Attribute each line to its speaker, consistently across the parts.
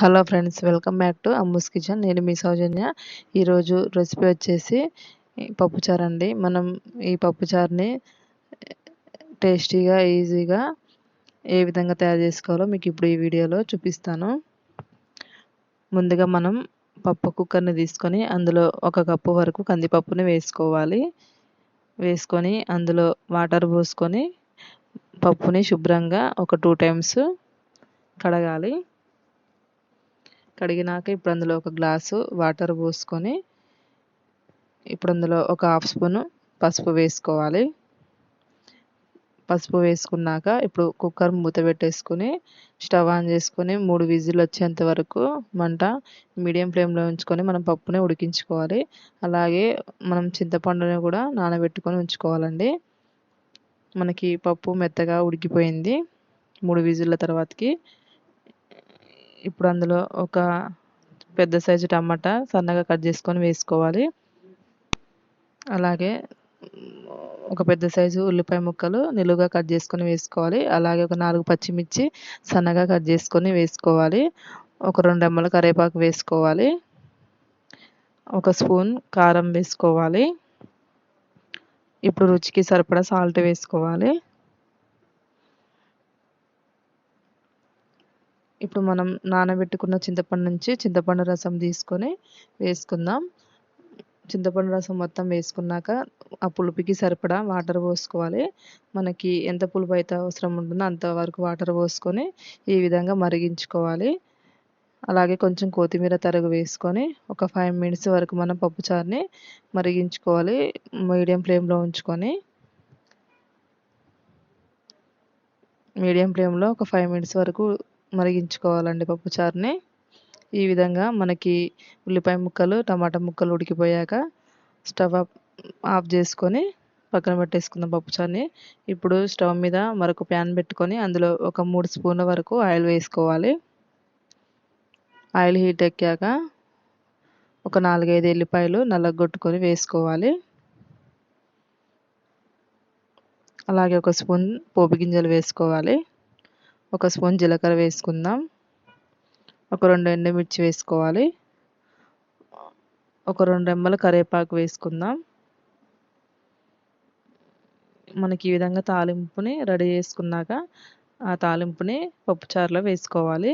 Speaker 1: Hello friends welcome back to Ammu's kitchen. నేను మీ సౌజన్య. ఈరోజు రెసిపీ వచ్చేసి పప్పుచారు అండి. మనం ఈ పప్పుచారుని టేస్టీగా ఈజీగా ఏ విధంగా తయారు చేసుకోవాలో మీకు ఇప్పుడు ఈ వీడియోలో చూపిస్తాను. ముందుగా మనం పప్పు కుక్కర్ని తీసుకొని అందులో ఒక కప్పు వరకు కందిపప్పుని వేసుకోవాలి. వేసుకొని అందులో వాటర్ పోసుకొని పప్పుని శుభ్రంగా ఒక టూ టైమ్స్ కడగాలి. కడిగినాక ఇప్పుడు అందులో ఒక గ్లాసు వాటర్ పోసుకొని ఇప్పుడు అందులో ఒక హాఫ్ స్పూను పసుపు వేసుకోవాలి. పసుపు వేసుకున్నాక ఇప్పుడు కుక్కర్ మూత పెట్టేసుకొని స్టవ్ ఆన్ చేసుకొని మూడు విజిల్ వచ్చేంత వరకు మంట మీడియం ఫ్లేమ్లో ఉంచుకొని మనం పప్పుని ఉడికించుకోవాలి. అలాగే మనం చింతపండుని కూడా నానబెట్టుకొని ఉంచుకోవాలండి. మనకి పప్పు మెత్తగా ఉడికిపోయింది. మూడు విజిల్ల తర్వాతకి ఇప్పుడు అందులో ఒక పెద్ద సైజు టమాటా సన్నగా కట్ చేసుకొని వేసుకోవాలి. అలాగే ఒక పెద్ద సైజు ఉల్లిపాయ ముక్కలు నిలువుగా కట్ చేసుకొని వేసుకోవాలి. అలాగే ఒక నాలుగు పచ్చిమిర్చి సన్నగా కట్ చేసుకొని వేసుకోవాలి. ఒక రెండు రెమ్మల కరివేపాకు వేసుకోవాలి. ఒక స్పూన్ కారం వేసుకోవాలి. ఇప్పుడు రుచికి సరిపడా సాల్ట్ వేసుకోవాలి. ఇప్పుడు మనం నానబెట్టుకున్న చింతపండు నుంచి చింతపండు రసం తీసుకొని వేసుకుందాం. చింతపండు రసం మొత్తం వేసుకున్నాక ఆ పులుపుకి సరిపడా వాటర్ పోసుకోవాలి. మనకి ఎంత పులుపు అయితే అవసరం ఉంటుందో అంతవరకు వాటర్ పోసుకొని ఈ విధంగా మరిగించుకోవాలి. అలాగే కొంచెం కొత్తిమీర తరుగు వేసుకొని ఒక ఫైవ్ మినిట్స్ వరకు మనం పప్పుచారుని మరిగించుకోవాలి. మీడియం ఫ్లేమ్లో ఉంచుకొని. మీడియం ఫ్లేమ్లో ఒక ఫైవ్ మినిట్స్ వరకు మరిగించుకోవాలండి పప్పుచారుని ఈ విధంగా మనకి ఉల్లిపాయ ముక్కలు టమాటా ముక్కలు ఉడికిపోయాక స్టవ్ ఆఫ్ చేసుకొని పక్కన పెట్టేసుకుందాం పప్పుచారుని ఇప్పుడు స్టవ్ మీద మరొక ప్యాన్ పెట్టుకొని అందులో ఒక మూడు స్పూన్ల వరకు ఆయిల్ వేసుకోవాలి. ఆయిల్ హీట్ ఎక్కాక ఒక నాలుగైదు ఎల్లిపాయలు నల్లగొట్టుకొని వేసుకోవాలి. అలాగే ఒక స్పూన్ పోపు గింజలు వేసుకోవాలి. ఒక స్పూన్ జీలకర్ర వేసుకుందాం. ఒక రెండు ఎండుమిర్చి వేసుకోవాలి. ఒక రెండు రెమ్మల కరివేపాకు వేసుకుందాం. మనకి ఈ విధంగా తాలింపుని రెడీ చేసుకున్నాక ఆ తాలింపుని పప్పుచారులో వేసుకోవాలి.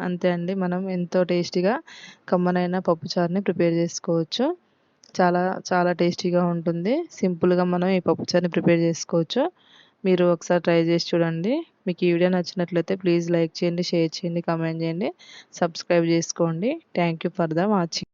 Speaker 1: అంతే అండి మనం ఎంతో టేస్టీగా కమ్మనైన పప్పుచారుని ప్రిపేర్ చేసుకోవచ్చు. చాలా చాలా టేస్టీగా ఉంటుంది. సింపుల్గా మనం ఈ పప్పుచారుని ప్రిపేర్ చేసుకోవచ్చు. మీరు ఒకసారి ట్రై చేసి చూడండి. మీకు ఈ వీడియో నచ్చినట్లయితే ప్లీజ్ లైక్ చేయండి షేర్ చేయండి కామెంట్ చేయండి సబ్స్క్రైబ్ చేసుకోండి. Thank for the watching